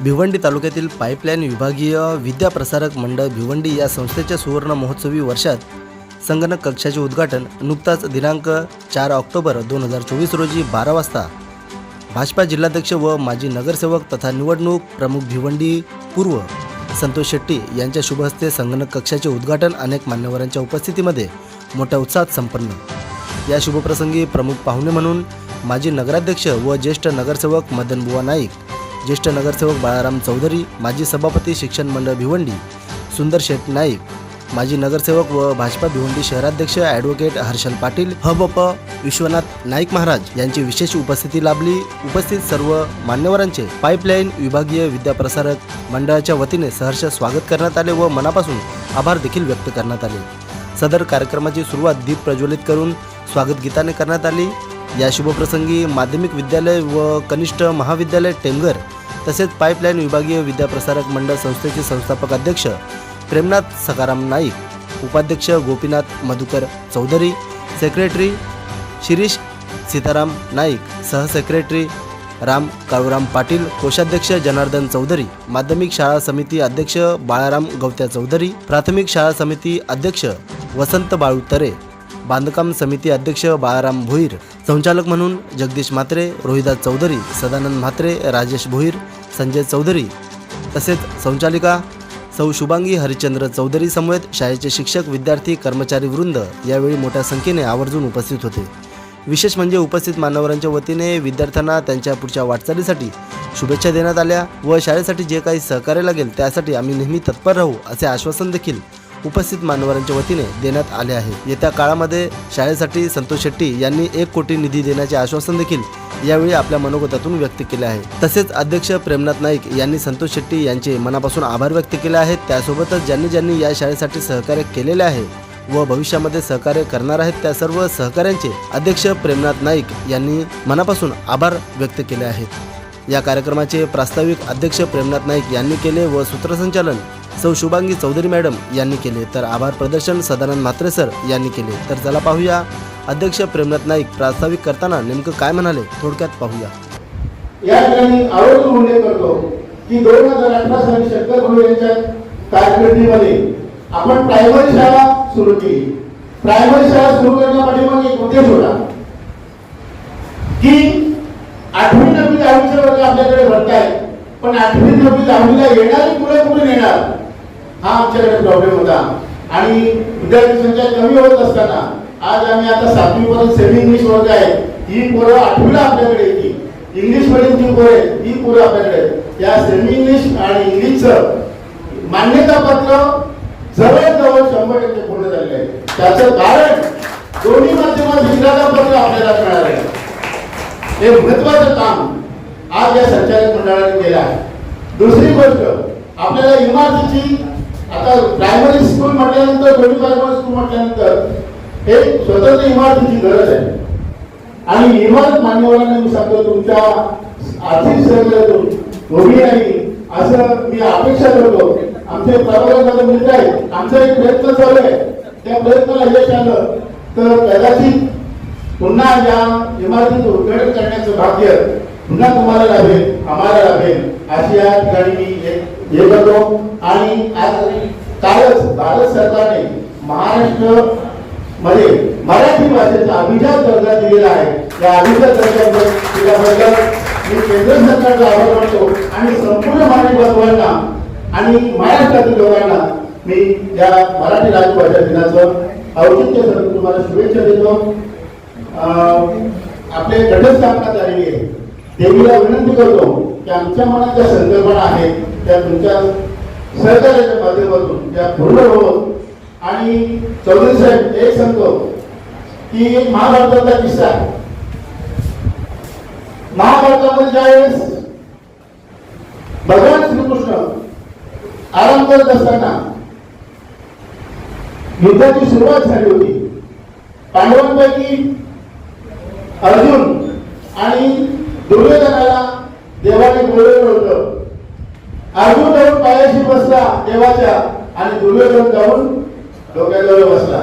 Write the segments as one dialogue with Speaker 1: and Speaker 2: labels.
Speaker 1: भिवंडी तालुक्यातील पाईपलाईन विभागीय विद्याप्रसारक मंडळ भिवंडी या संस्थेच्या सुवर्ण महोत्सवी वर्षात संगणक कक्षाचे उद्घाटन नुकताच दिनांक चार ऑक्टोबर दोन हजार चोवीस रोजी बारा वाजता. भाजपा जिल्हाध्यक्ष व माजी नगरसेवक तथा निवडणूक प्रमुख भिवंडी पूर्व संतोष शेट्टी यांच्या शुभहस्ते संगणक कक्षाचे उद्घाटन अनेक मान्यवरांच्या उपस्थितीमध्ये मोठ्या उत्साहात संपन्न. या शुभप्रसंगी प्रमुख पाहुणे म्हणून माजी नगराध्यक्ष व ज्येष्ठ नगरसेवक मदनबुवा नाईक ज्येष्ठ नगरसेवक बाळाराम चौधरी माजी सभापती शिक्षण मंडळ भिवंडी सुंदर शेठ नाईक माजी नगरसेवक व भाजपा भिवंडी शहराध्यक्ष ॲडव्होकेट हर्षल पाटील हबप विश्वनाथ नाईक महाराज यांची विशेष उपस्थिती लाभली. उपस्थित सर्व मान्यवरांचे पाईपलाईन विभागीय विद्याप्रसारक मंडळाच्या वतीने सहर्ष स्वागत करण्यात आले व मनापासून आभार देखील व्यक्त करण्यात आले. सदर कार्यक्रमाची सुरुवात दीप प्रज्वलित करून स्वागत गीताने करण्यात आली. या शुभप्रसंगी माध्यमिक विद्यालय व कनिष्ठ महाविद्यालय टेंगर तसेच पाईपलाईन विभागीय विद्याप्रसारक मंडळ संस्थेचे संस्थापक अध्यक्ष प्रेमनाथ सकाराम नाईक उपाध्यक्ष गोपीनाथ मधुकर चौधरी सेक्रेटरी शिरीष सीताराम नाईक सहसेक्रेटरी राम काळूराम पाटील कोषाध्यक्ष जनार्दन चौधरी माध्यमिक शाळा समिती अध्यक्ष बाळाराम गवत्या चौधरी प्राथमिक शाळा समिती अध्यक्ष वसंत बाळू तरे बांधकाम समिती अध्यक्ष बाळाराम भोईर संचालक म्हणून जगदीश म्हात्रे रोहिदास चौधरी सदानंद म्हात्रे राजेश भोईर संजय चौधरी तसेच संचालिका सौ शुभांगी हरिश्चंद्र चौधरी समवेत शाळेचे शिक्षक विद्यार्थी कर्मचारी वृंद यावेळी मोठ्या संख्येने आवर्जून उपस्थित होते. विशेष म्हणजे उपस्थित मान्यवरांच्या वतीने विद्यार्थ्यांना त्यांच्या पुढच्या वाटचालीसाठी शुभेच्छा देण्यात आल्या व शाळेसाठी जे काही सहकार्य लागेल त्यासाठी आम्ही नेहमी तत्पर राहू असे आश्वासन देखील उपस्थित मान्यवरांच्या वतीने देण्यात आले आहे. येत्या काळामध्ये शाळेसाठी संतोष शेट्टी यांनी एक कोटी निधी देण्याचे आश्वासन देखील यावेळी आपल्या मनोगतातून व्यक्त केले आहे. तसेच अध्यक्ष प्रेमनाथ नाईक यांनी संतोष शेट्टी यांचे मनापासून आभार व्यक्त केले आहेत. त्यासोबतच ज्यांनी ज्यांनी या शाळेसाठी सहकार्य केलेले आहे व भविष्यामध्ये सहकार्य करणार आहेत त्या सर्व सहकाऱ्यांचे अध्यक्ष प्रेमनाथ नाईक यांनी मनापासून आभार व्यक्त केले आहेत. या कार्यक्रमाचे प्रास्ताविक अध्यक्ष प्रेमनाथ नाईक यांनी केले व सूत्रसंचालन सौ शुभांगी चौधरी मॅडम यांनी केले. तर आभार प्रदर्शन सदानंद म्हात्रे सर यांनी केले. तर चला पाहूया अध्यक्ष प्रेमनाथ नाईक प्रास्ताविक करताना नेमकं काय म्हणाले थोडक्यात पाहूया.
Speaker 2: या ठिकाणी आवर्जून उल्लेख करतो की दोन हजार अठरा साली शंकर भाऊ यांच्या कारकिर्दीमध्ये आपण प्रायमरी शाळा सुरू केली. प्रायमरी शाळा सुरू करण्यापाठीमागे एक उद्देश होता की आठवी नववी दहावीचे वर्ग आपल्याकडे भरताय पण आठवी नववी दहावीला येणारी मुलं कुठून येणार? हा आमच्याकडे प्रॉब्लेम होता. आणि विद्यार्थी संख्या कमी होत असताना आज आम्ही आता सातवी पर्यंत सेमी इंग्लिश वर्ग आहे. ही पोरं आठवीला आपल्याकडे येतील. इंग्लिश जी पोरं आहेत ही पोरं आपल्याकडे या सेमी इंग्लिश आणि इंग्लिशचं मान्यता पत्र जवळजवळ शंभर टक्के पूर्ण झाले आहे. त्याचं कारण दोन्ही माध्यमात इंग्रजा पत्र आपल्याला मिळालं आहे. हे महत्वाचं काम आज या संचालक मंडळाने केलं आहे. दुसरी गोष्ट आपल्याला इमारतीची आता प्रायमरी स्कूल म्हटल्यानंतर दोन्ही प्रायमरी स्कूल म्हटल्यानंतर हे स्वतंत्र इमारतीची गरज आहे. आणि इमारत मान्यवरांना मी सांगतो तुमच्या आर्थिक सहकार्यातून दोन्ही नाही असं मी अपेक्षा करतो. आमचे प्रभागामध्ये मित्र आहेत आमचा एक प्रयत्न चालू आहे. त्या प्रयत्नाला यश आलं तर कदाचित पुन्हा या इमारतीचं उद्घाटन करण्याचं भाग्य पुन्हा तुम्हाला लाभेल आम्हाला लाभेल. अशी या ठिकाणी मी हे करतो. आणि आज कालच भारत सरकारने महाराष्ट्रमध्ये मराठी भाषेचा अभिजात दर्जा दिलेला आहे. या अभिजात दर्जाबद्दल मी केंद्र सरकारचा आभार मानतो आणि संपूर्ण मराठी बांधवांना आणि महाराष्ट्रातील लोकांना मी या मराठी राजभाषा दिनाचं औचित्य साधून तुम्हाला शुभेच्छा देतो. आपले घटस्थापना झालेली आहे. देवीला विनंती करतो की आमच्या मनात ज्या संकल्पना आहेत त्या तुमच्या सहकार्याच्या माध्यमातून त्या पूर्ण हो आणि चौधरी साहेब एक सांगतो की महाभारताचा किस्सा आहे. महाभारतामध्ये ज्यावेळेस भगवान श्रीकृष्ण आराम करत असताना युद्धाची सुरुवात झाली होती. पांडवांपैकी अर्जुन आणि दुर्योधनाला देवाने बोलवलं होतं अर्जुन जाऊन पायाशी बसला देवाच्या आणि दुर्योधन जाऊन डोक्याजवळ बसला.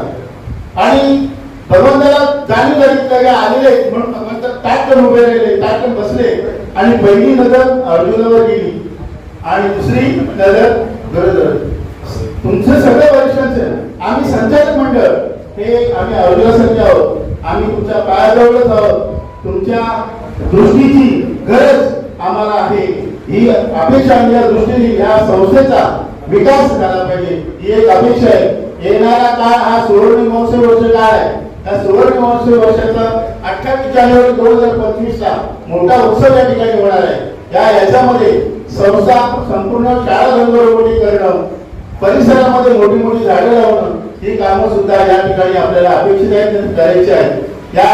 Speaker 2: आणि भगवंताला जाणीव झाली का आलेले आहेत म्हणून भगवंत ताटकन उभे राहिले ताटकन बसले आणि पहिली नजर अर्जुनावर गेली आणि दुसरी नजर गरज तुमचं सगळं वरिष्ठांचं आम्ही संचालक मंडळ हे आम्ही अर्जुनासारखे आहोत. आम्ही तुमच्या पायाजवळच आहोत. तुमच्या दृष्टीची गरज आम्हाला आहे. ही अपेक्षा या दृष्टीने या संस्थेचा विकास झाला पाहिजे. ही एक अपेक्षा आहे. येणारा काळ हा सुवर्ण महोत्सव वर्ष काळ आहे. त्या सुवर्ण महोत्सव वर्षाचा अठ्ठावीस जानेवारी दोन हजार पंचवीस ला मोठा उत्सव या ठिकाणी होणार आहे. या याच्यामध्ये संस्था संपूर्ण शाळा रंगरंगोटी करणं परिसरामध्ये मोठी मोठी झाडं लावणं ही कामं सुद्धा या ठिकाणी आपल्याला अपेक्षित आहेत करायची आहेत. या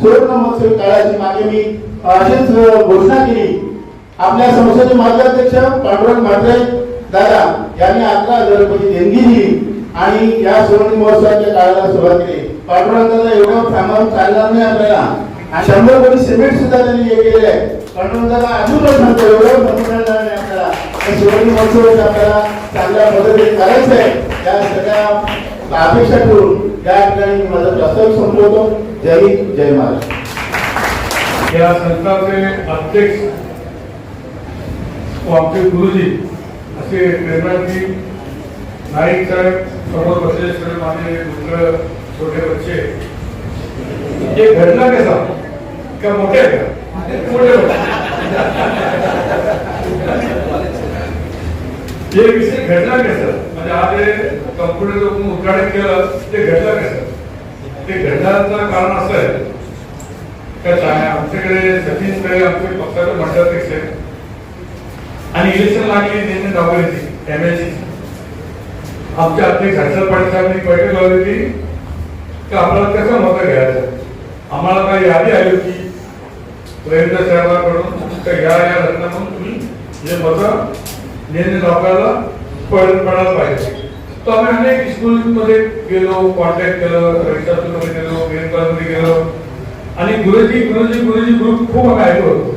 Speaker 2: सुवर्ण महोत्सवी काळाची मागे मी अशीच घोषणा केली. आपल्या संस्थेचे मार्गाध्यक्ष पांडुरंग म्हात्रे दादा यांनी अकरा हजार देणगी दिली आणि या सुवर्ण महोत्सवाच्या काळाला सुरुवात केली. पांडुरंग दादा एवढं थांबवून चालणार नाही आपल्याला. शंभर कोटी सिमेंट सुद्धा त्यांनी हे केलेले आहे. पांडुरंग दादा अजून सांगतो एवढं म्हणून नाही आपल्याला. सुवर्ण महोत्सव आपल्याला चांगल्या पद्धतीने करायचं आहे. या सगळ्या अपेक्षा ठेवून या ठिकाणी माझा प्रस्ताव संपवतो जय हिंद जय महाराष्ट्र.
Speaker 3: या संस्थाचे अध्यक्ष व आमचे गुरुजी असे प्रेरणाजी नाईक साहेब समोर बसले सर माझे मित्र छोटे बच्चे. हे घडला कसा का मोठे का मोठे. हे विषय घडला कसं म्हणजे आज कंप्युटर कम्प्युटर उद्घाटन केलं ते घडलं कसं ते घडण्याचं कारण असं आहे का आमच्याकडे सचिन काही आमचे पक्षाचे मंडळाध्यक्ष आणि इलेक्शन लागली त्यांनी दाखवली एम सी आमचे अध्यक्ष हर्षद पाटील साहेबांनी बैठक लावली होती. की आपल्याला कसं मत घ्यायचं? आम्हाला काही यादी आली होती रवींद्र साहेबांकडून. तर या या रत्नातून तुम्ही हे मतं नेहमी लोकांना पडायला पाहिजे. तर आम्ही अनेक स्कूलमध्ये गेलो कॉन्टॅक्ट केलं रविशास्त्रमध्ये गेलो वेदकाळमध्ये गेलो. आणि गुरुजी गुरुजी गुरुजी ग्रुप खूप आम्ही ऐकलो होतो.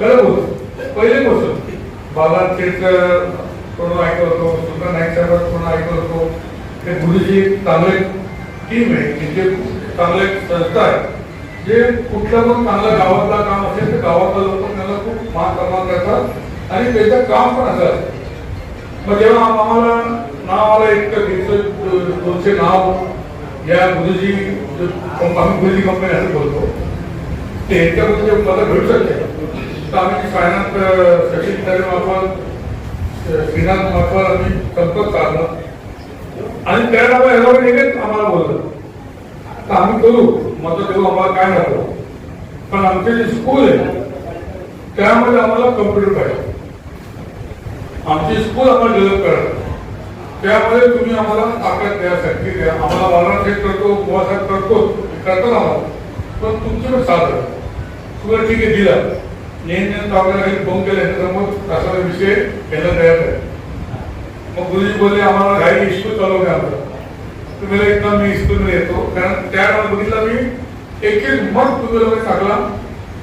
Speaker 3: कळत होतो पहिले पासून. बाबा खेडकर कोण ऐकत होतो सुंदर नाईक साहेबांकडून ऐकत होतो. ते गुरुजी चांगले टीम आहे त्यांचे चांगले संस्था आहे. जे कुठलं पण चांगलं गावातला काम असेल तर गावातलं लोक त्याला खूप मान सन्मान करतात आणि त्याचं काम पण असं मग जेव्हा आम्हाला नावाला आलं एक दीडशे दोनशे नाव या गुरुजी आम्ही गुरुजी कंपनी असं बोलतो. ते याच्यामध्ये मला भेटू शकते. तर आम्ही फायनान्स सचिन तारे मार्फत श्रीनाथ मार्फत आम्ही संपर्क साधला. आणि त्याला याला निघत आम्हाला बोललं. तर आम्ही करू. मग देऊ आम्हाला काय नको. पण आमचे जे स्कूल आहे त्यामध्ये आम्हाला कम्प्युटर पाहिजे. आमची स्कूल आम्हाला डेव्हलप करा त्यामुळे तुम्ही आम्हाला ताकद द्या शक्ती द्या. आम्हाला वारणा चेक करतो बुवासाहेब करतो करतो आम्हाला. पण तुमचं साधं साथ तुम्हाला ठीक आहे दिला. नेहमी आपल्याला काही फोन केला समोर असा विषय याला तयार आहे. मग गुरुजी बोलले आम्हाला घाई चालू चालवणे आमचं. तुम्ही एकदा मी स्कूलमध्ये येतो. कारण त्या बघितला मी एक एक मग तुम्ही लोक टाकला.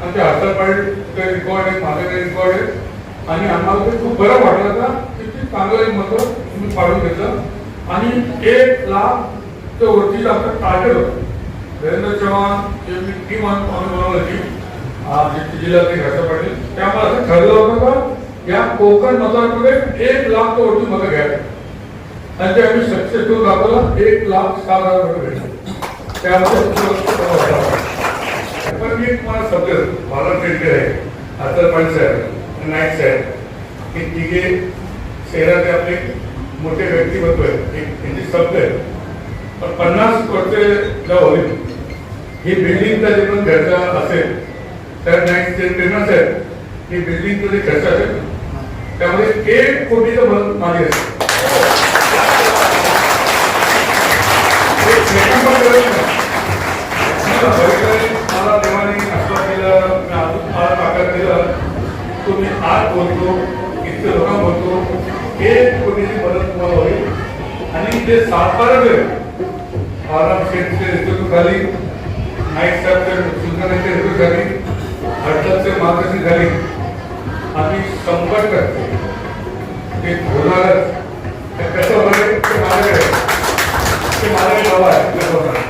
Speaker 3: आणि ते हातात पाहिजे रिकॉर्ड आहे माझ्याकडे रिकॉर्ड आहे आणि आम्हाला ते खूप बरं वाटलं का किती चांगलं एक मत तुम्ही पाडून घेतलं. आणि एक लाख ते वरती आपलं टार्गेट होतं. नरेंद्र चव्हाण जे मी टीम आम्ही बनवली होती आज जिल्ह्यातले घासा पाटील त्यामुळे असं ठरलं होतं का या कोकण मतदारमध्ये एक लाख ते वरती मतं घ्यायचं आणि ते आम्ही सक्सेसफुल दाखवलं. एक लाख सात हजार रुपये भेटले त्यामध्ये पण मी तुम्हाला समजेल. मला ट्रेडकर आहे. अतर पाटील साहेब. नाईक साहेब हे तिघे शहराचे आपले मोठे व्यक्तिमत्व आहे एक त्यांचे शब्द आहेत. पण पन्नास वर्षे जेव्हा होईल ही बिल्डिंगचा जे पण खर्च असेल तर नाईकचे फेमस आहे ही बिल्डिंगचा जे खर्च असेल त्यामध्ये एक कोटीचं मत मागे असेल. मला देवाने आश्वास दिला मी अजून मला ताकद दिलं. तुम्ही आज बोलतो इतके लोक बोलतो एक कोटीची मदत तुम्हाला होईल. आणि ते सातबारा वेळ आराम शेठचे नेतृत्व झाली नाईक साहेबचे सुलतानाचे नेतृत्व झाली हर्षदचे मार्गदर्शन झाली. आम्ही संपर्क करतो. ते होणारच ते कसं होणार ते माझ्याकडे आहे. ते माझ्याकडे हवं आहे कसं होणार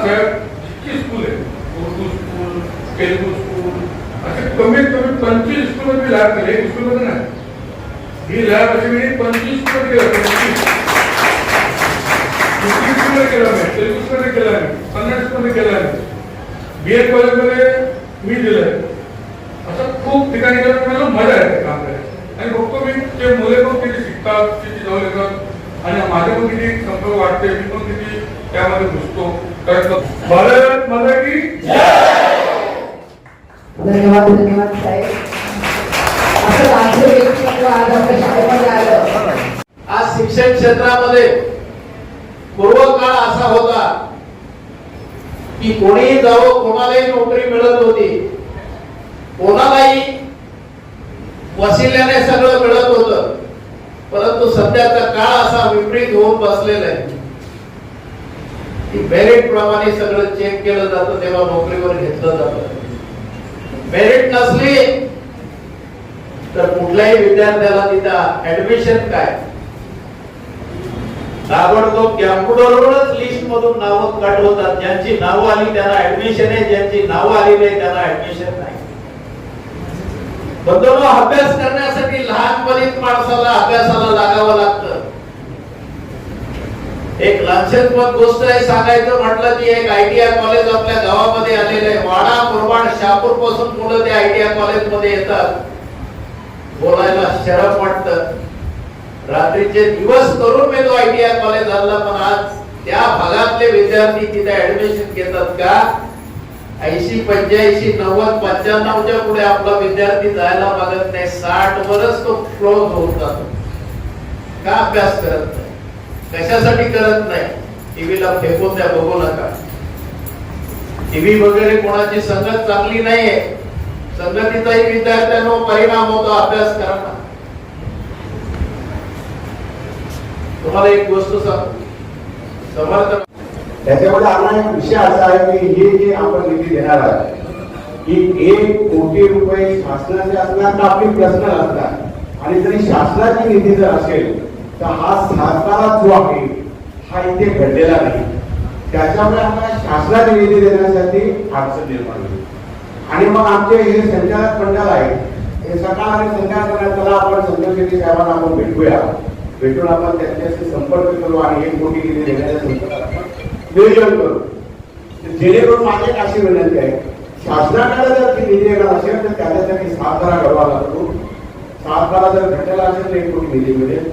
Speaker 3: साहेब जितकी स्कूल आहे. उर्दू स्कूल तेलगू स्कूल असे कमीत कमी पंचवीस रुपये मी लॅब केले एक स्कूलमध्ये नाही. ही लाभ अशी मी पंचवीस रुपये केला पंचवीस रुपये केला नाही मी तेवीसमध्ये केलं मी पन्नास रुपये केला नाही बी एड कॉलेजमध्ये मी दिलं असं खूप ठिकाणी केलं मला मजा येते काम करायला. आणि बघतो मी ते मुले पण किती शिकतात किती जाऊ येतात आणि माझे पण किती संपर्क वाटते मी पण किती त्यामध्ये घुसतो करतो. भारत मला की
Speaker 4: धन्यवाद धन्यवाद साहेब. आज
Speaker 5: शिक्षण क्षेत्रामध्ये पूर्व काळ असा होता की कोणीही जावं कोणालाही नोकरी मिळत होती. कोणालाही वसिल्याने सगळं मिळत होतं. परंतु सध्याचा काळ असा विपरीत होऊन बसलेला आहे. की मेरिट प्रमाणे सगळं चेक केलं जातं तेव्हा नोकरीवर घेतलं जातं. मेरिट नसली तर कुठल्याही विद्यार्थ्याला तिथं ऍडमिशन काय? ताबडतोब कॅम्प्युटरवरच लिस्ट मधून नावं कट होतात. ज्यांची नावं आली त्यांना ऍडमिशन आहे ज्यांची नावं आली नाही त्यांना ऍडमिशन नाही. बंधूंनो अभ्यास करण्यासाठी लहानपणीच माणसाला अभ्यासाला लागावं लागतं. एक लांछनपद गोष्ट आहे सांगायचं म्हटलं की एक आयटीआय कॉलेज आपल्या गावामध्ये आलेलं आहे. वाडा मुरबाड शहापूरपासून मुलं ते आयटीआय कॉलेजमध्ये येतात. बोलायला शरम वाटत. रात्रीचे दिवस करून मी तो आयटीआय कॉलेज आणला पण आज त्या भागातले विद्यार्थी तिथे ऍडमिशन घेतात का? ऐंशी पंच्याऐंशी नव्वद पंच्याण्णवच्या पुढे आपला विद्यार्थी जायला मागत नाही. साठ वरच तो क्लोज होऊन जातो. का अभ्यास करत नाही? कशासाठी करत नाही? टीव्हीला फेकून द्या बघू नका. टीव्ही वगैरे कोणाची संगत चांगली नाहीये. संगतीचाही विद्यार्थ्यांवर परिणाम होतो अभ्यास करा तुम्हाला एक गोष्ट सांग समर्थ
Speaker 6: त्याच्यामध्ये आपला एक विषय असा आहे की हे जे आपण निधी देणार आहे की एक कोटी रुपये शासनाचे असणार तर आपली प्रश्न असणार? आणि जरी शासनाची निधी जर असेल तर हा सरकारा जो आहे हा इथे घडलेला नाही. त्याच्यामुळे आम्हाला शासनाची निधी देण्यासाठी अडचण निर्माण होईल. आणि मग आमचे हे संचालक मंडळ आहे हे सकाळ आणि संध्याकाळ त्याला आपण संजय शेट्टी साहेबांना आपण भेटूया. भेटून आपण त्यांच्याशी संपर्क करू आणि एक कोटी निधी देण्याच्या नियोजन करू. जेणेकरून माझी एक अशी विनंती आहे शासनाकडे जर ती निधी येणार असेल तर त्याच्यासाठी सातबारा घडवा लागतो. सातबारा जर घटला असेल तर एक कोटी निधी मिळेल.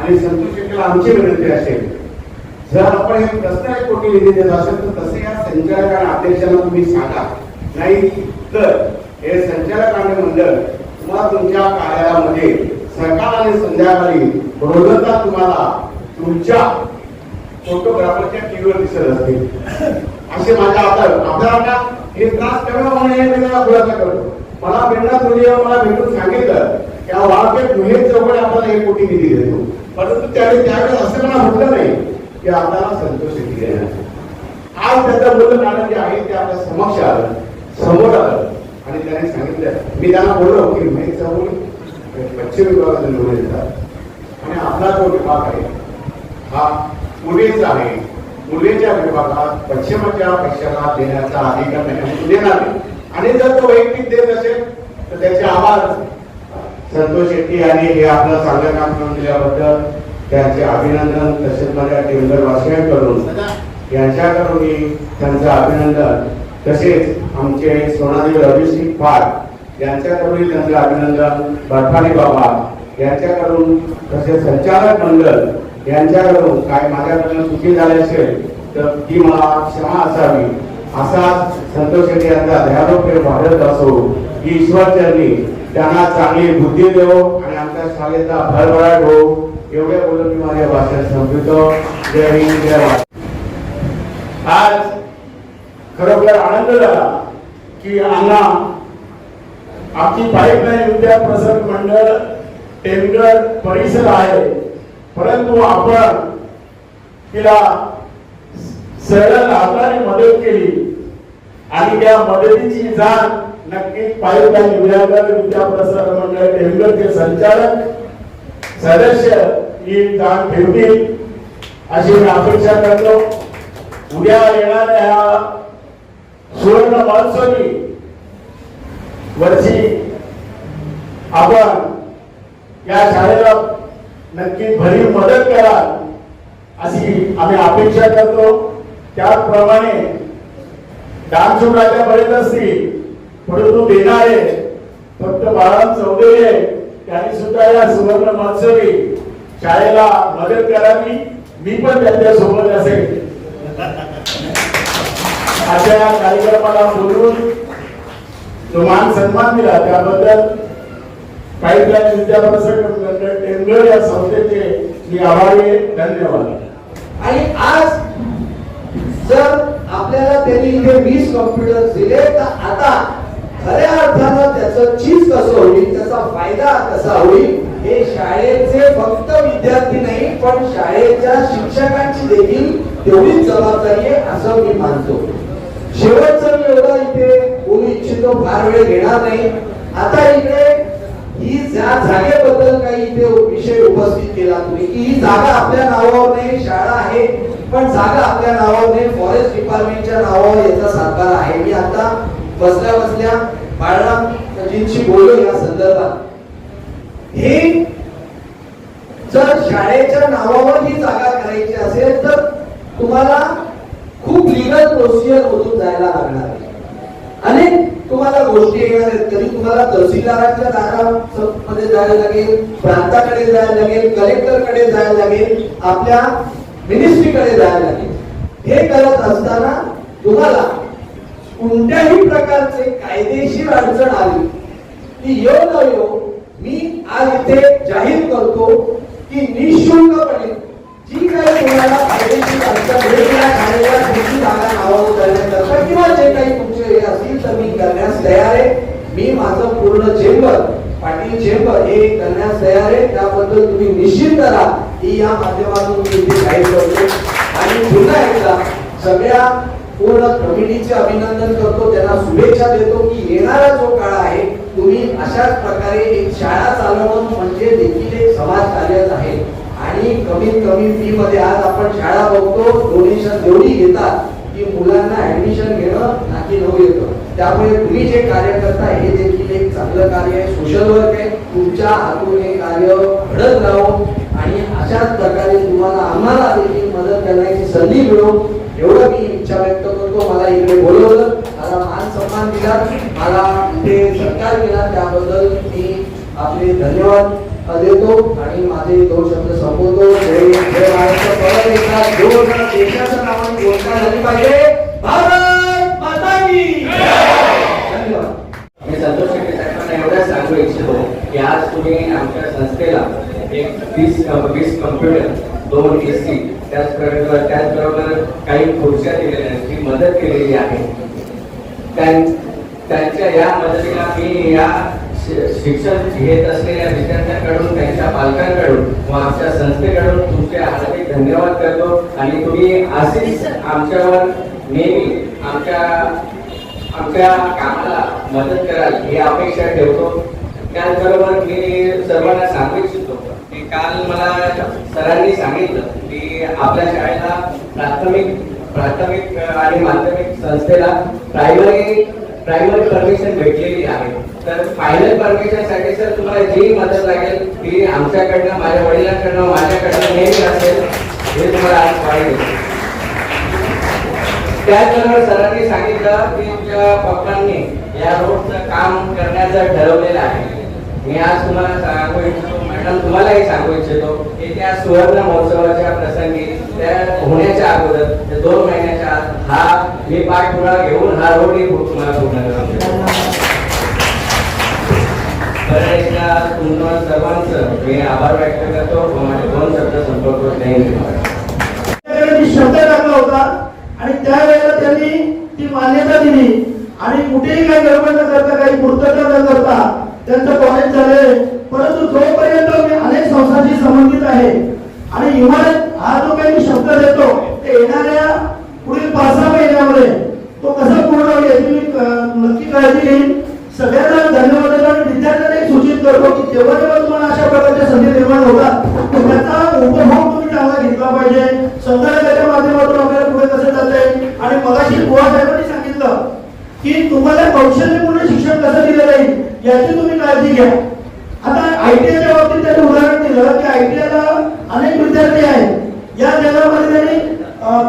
Speaker 6: आणि संतोष शेट्टीला आमची विनंती असेल जर आपण हे प्रश्न एक कोटी निधी देत असेल तर तसे या संचालक आणि अध्यक्षांना तुम्ही सांगा. नाही तर हे संचालक आणि मंडळ तुम्हाला तुमच्या कार्यालयामध्ये सकाळ आणि संध्याकाळी रोजचा तुम्हाला तुमच्या फोटोग्राफरच्या टीव्हीवर दिसत असतील. असे माझ्या आता आपल्याला हे त्रास करणं म्हणून हे खुलासा करतो. मला प्रेरणा तुझे मला भेटून सांगितलं की वाहतूक वाळपेट गुन्हे चौकडे आपल्याला एक कोटी निधी देतो. परंतु त्यावेळी त्यावेळेस असं मला म्हटलं नाही की आपल्याला संतोष शेट्टी देणार आज त्याचं मूल्य कारण जे आहे ते आपल्या समक्ष आलं. समोर आलं. आणि त्याने सांगितलं मी त्यांना बोललो की चौगुणी पश्चिम विभागातील निवडून येतात. आणि आपला जो विभाग आहे हा पूर्वेचा आहे. पूर्वेच्या विभागात पश्चिमच्या पक्षाला देण्याचा अधिकार नाही. देणार नाही. आणि जर तो वैयक्तिक देत असेल तर त्याचे आभार संतोष शेट्टी यांनी हे आपलं चांगलं काम करून दिल्याबद्दल त्यांचे अभिनंदन तसेच माझ्या टेंडर वासियांकडून यांच्याकडून मी त्यांचं अभिनंदन तसेच आमचे सोनाली अभिषेक पाल यांच्याकडूनही त्यांचं अभिनंदन. बर्फाली बाबा यांच्याकडून तसेच संचालक मंडळ यांच्याकडून काय माझ्याकडून चुकी झाली असेल तर ती मला क्षमा असावी. असा संतोष शेट्टी यांचा दयारोग्य वाढत असो. ईश्वर चरणी. त्यांना चांगली बुद्धी देवो आणि आमच्या शाळेचा भरभराट हो एवढे बोलून मी माझ्या भाषण संपवितो. जय हिंद जय भारत.
Speaker 5: आज
Speaker 6: खरोखर आनंद झाला की अण्णा आमची पाईपलाईन विद्या प्रसारक मंडळ टेंडर परिसर आहे. परंतु आपण तिला सरळ हाताने मदत केली. आणि त्या मदतीची जाण नक्की पाईपलाईन विद्यागर विद्या प्रसार मंडळ टेंडरचे संचालक सदस्य ही जाण ठेवतील. अशी मी अपेक्षा करतो. उद्या येणाऱ्या सुवर्ण महोत्सवी वर्षी आपण
Speaker 2: या शाळेला नक्की भरीव मदत कराल अशी आम्ही अपेक्षा करतो. त्याचप्रमाणे डान्सून राजापर्यंत असतील परंतु देणारे फक्त बाळाम चौधरी त्यांनी सुद्धा या सुवर्ण महोत्सवी शाळेला मदत करावी. मी पण त्यांच्यासोबत असेल. अशा कार्यक्रमाला बोलून जो मान सन्मान दिला त्याबद्दल पाईपलाईन विद्याप्रसारक मंडळ टेंबळ या संस्थेचे मी आभारी धन्यवाद.
Speaker 7: आणि आज जर आपल्याला त्यांनी इथे वीस कॉम्प्युटर दिले तर आता खऱ्या अर्थानं त्याचं चीज कसं होईल त्याचा फायदा कसा होईल हे शाळेचे फक्त विद्यार्थी नाही पण शाळेच्या शिक्षकांची देखील तेवढीच जबाबदारी आहे असं मी मानतो. शेवटचा मी एवढा इथे बोलू इच्छितो फार वेळ घेणार नाही. आता इकडे ही ज्या जागेबद्दल काही इथे विषय उपस्थित केला तुम्ही की ही जागा आपल्या नावावर नाही शाळा आहे पण जागा आपल्या नावावर नाही फॉरेस्ट डिपार्टमेंटच्या नावावर याचा सातबारा आहे. मी आता बसल्या बसल्या बाळरामजींशी बोललो या संदर्भात. हे जर शाळेच्या नावावर ही जागा करायची असेल तर तुम्हाला खूप लिगल प्रोसिजर मधून जायला लागणार. आहे अनेक तुम्हाला गोष्टी येणार आहेत कधी तुम्हाला तहसीलदारांच्या दारा मध्ये जायला लागेल प्रांताकडे जायला लागेल कलेक्टरकडे जायला लागेल आपल्या मिनिस्ट्रीकडे जायला लागेल. हे करत असताना तुम्हाला कोणत्याही प्रकारचे कायदेशीर अडचण आली की यो न यो मी आज इथे जाहीर करतो की निशुल्कपणे जी काही तुम्हाला कायदेशीर अडचण मिळेल या जागा नावावर करण्याकरता किंवा जे काही तुमचे हे असतील तर मी करण्यास तयार आहे. मी माझं पूर्ण चेंबर पाटील चेंबर हे करण्यास तयार आहे. त्याबद्दल तुम्ही निश्चित करा की या माध्यमातून मी इथे करतो. आणि पुन्हा एकदा सगळ्या पूर्ण कमिटीचे अभिनंदन करतो. त्यांना शुभेच्छा देतो की येणारा जो काळ आहे तुम्ही अशाच प्रकारे एक शाळा चालवणं म्हणजे देखील एक समाज कार्यच आहे. आणि कमीत कमी फी मध्ये आज आपण शाळा बघतो डोनेशन जेवढी घेतात की मुलांना ऍडमिशन घेणं नाकी नऊ येतं. त्यामुळे तुम्ही जे कार्य करता हे देखील एक चांगलं कार्य आहे. सोशल वर्क आहे. तुमच्या हातून हे कार्य घडत राहो आणि अशाच प्रकारे तुम्हाला आम्हाला देखील मदत करण्याची संधी मिळो. एवढं मी इच्छा व्यक्त करतो. मला इकडे बोलवलं. मला मान सन्मान दिला. मला इथे सत्कार केला. त्याबद्दल मी आपले धन्यवाद देतो. मी माझे दोन शब्द संपवतो. जय जय महाराष्ट्र. परत एकदा दोन देशाच्या नावाने घोषणा झाली पाहिजे. भारत माता की
Speaker 8: मी संतोष शेट्टी साहेबांना एवढंच सांगू इच्छितो की आज तुम्ही आमच्या संस्थेला एक वीस वीस कम्प्युटर दोन ए सी त्याचबरोबर त्याचबरोबर काही खुर्च्या दिलेल्या आहेत जी मदत केलेली आहे. त्यांच्या या मदतीला मी या शिक्षण घेत असलेल्या विद्यार्थ्यांकडून त्यांच्या पालकांकडून व आमच्या संस्थेकडून तुमचे हार्दिक धन्यवाद करतो. आणि तुम्ही असेच आमच्यावर नेहमी आमच्या आमच्या कामाला मदत कराल ही अपेक्षा ठेवतो. त्याचबरोबर मी सर्वांना सांगू इच्छितो की काल मला सरांनी सांगितलं की आपल्या शाळेला प्राथमिक प्राथमिक आणि माध्यमिक संस्थेला प्रायमरी प्रायमरी परमिशन भेटलेली आहे. तर फायनल परमिशनसाठी सर तुम्हाला जी मदत लागेल ती आमच्याकडनं माझ्या वडिलांकडनं माझ्याकडनं नेहमी असेल हे तुम्हाला आज पाहिजे त्याचबरोबर सरांनी सांगितलं की तुमच्या पप्पांनी या रोडचं काम करण्याचं ठरवलेलं आहे. मी आज तुम्हाला सांगू इच्छितो मॅडम तुम्हालाही सांगू इच्छितो की त्या सुवर्ण महोत्सवाच्या प्रसंगी त्या होण्याच्या अगोदर त्या दोन महिन्याच्या आत हा मी पाठपुरा घेऊन हा रोडही तुम्हाला पूर्ण करून तुम्हाला सर्वांचं. मी आभार व्यक्त करतो. माझे दोन शब्द संपर्क
Speaker 2: शब्द टाकला होता आणि त्यावेळेला त्यांनी ती मान्यता दिली. आणि कुठेही काही गडबड न करता काही पूर्तता न करता त्यांचं कॉलेज झाले परंतु जोपर्यंत मी अनेक संस्थांशी संबंधित आहे आणि इमारत हा जो काही मी शब्द देतो ते येणाऱ्या पुढील पाच सहा महिन्यामध्ये तो कसा पूर्ण होईल याची मी नक्की काळजी घेईन. सगळ्यांना धन्यवाद आणि विद्यार्थ्यांना एक करतो की जेव्हा जेव्हा तुम्हाला अशा प्रकारच्या संधी निर्माण होतात त्याचा उपभोग तुम्ही चांगला घेतला पाहिजे. संगणकाच्या माध्यमातून आपल्याला पुढे कसं जाता आणि मगाशी गोवा साहेबांनी सांगितलं की तुम्हाला कौशल्यपूर्ण शिक्षण कसं दिलं जाईल याची तुम्ही काळजी घ्या. आता आयटीआयच्या बाबतीत की
Speaker 9: आयटीआयला अनेक विद्यार्थी आहेत. या जगामध्ये त्यांनी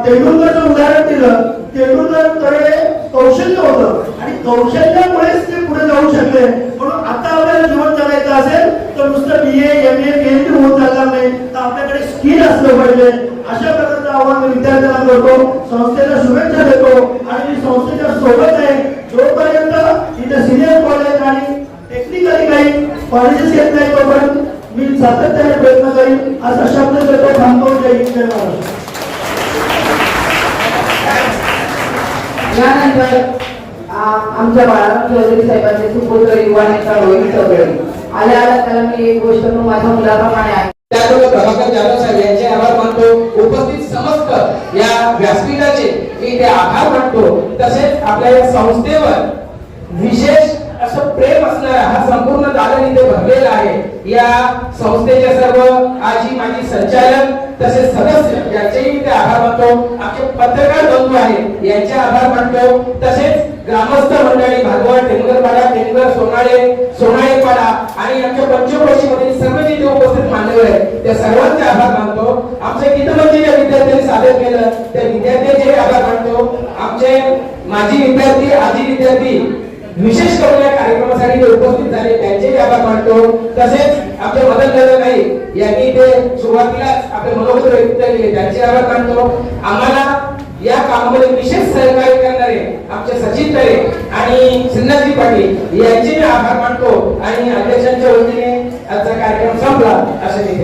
Speaker 9: तेंडुलकरचं उदाहरण दिलं. तेंडुलकरकडे कौशल्य होतं. कौशल्यामुळेच ते पुढे जाऊ शकले. म्हणून आता आपल्याला जीवन जगायचं असेल तर नुसतं बी ए एम ए पीएचडी होऊन चालणार नाही. तर आपल्याकडे स्किल असलं पाहिजे. अशा प्रकारचं आव्हान विद्यार्थ्यांना करतो. संस्थेला शुभेच्छा देतो. आणि मी संस्थेच्या सोबत आहे. जोपर्यंत इथे सिनियर कॉलेज आणि टेक्निकली काही कॉलेजेस येत नाही तोपर्यंत मी सातत्याने प्रयत्न करीन. असा शब्द देतो थांबतो जय हिंद जय महाराष्ट्र.
Speaker 4: यानंतर आमच्या बाळाराम चौधरी साहेबांचे सुपुत्र युवा नेता रोहित चौधरी आल्या आल्या त्याला मी एक गोष्ट म्हणून माझ्या मुलाप्रमाणे आहे.
Speaker 10: त्याबरोबर प्रभाकर जाधव साहेब यांचे आभार मानतो. उपस्थित समस्त या व्यासपीठाचे मी ते आभार मानतो. तसेच आपल्या या संस्थेवर विशेष असं प्रेम असणारा हा संपूर्ण दालन इथे भरलेला आहे. या संस्थेच्या सर्व आजी माजी संचालक तसेच सदस्य यांचेही मी ते आभार मानतो. आमचे पत्रकार बंधू आहेत यांचे आभार मानतो. तसेच ग्रामस्थ मंडळी भागवत टेंगरपाडा टेंगर सोनाळे सोनाळेपाडा आणि आमच्या पंचक्रोशी मधील सर्व जिथे उपस्थित मान्यवर आहेत त्या सर्वांचे आभार मानतो. आमचे गीतमंदिर ज्या विद्यार्थ्यांनी सादर केलं त्या विद्यार्थ्यांचे आभार मानतो. आमचे माजी विद्यार्थी आजी विद्यार्थी विशेष करून या कार्यक्रमासाठी जे उपस्थित झाले त्यांचेही आभार मानतो. तसेच आपले मदन दादा नाही यांनी ते सुरुवातीला आपले मनोगत व्यक्त केले त्यांचे आभार मानतो. आम्हाला या कामामध्ये विशेष सहकार्य करणारे आमचे सचिन तळे आणि सिन्नाजी पाटील यांचे मी आभार मानतो आणि अध्यक्षांच्या वतीने आजचा कार्यक्रम संपला. असं मी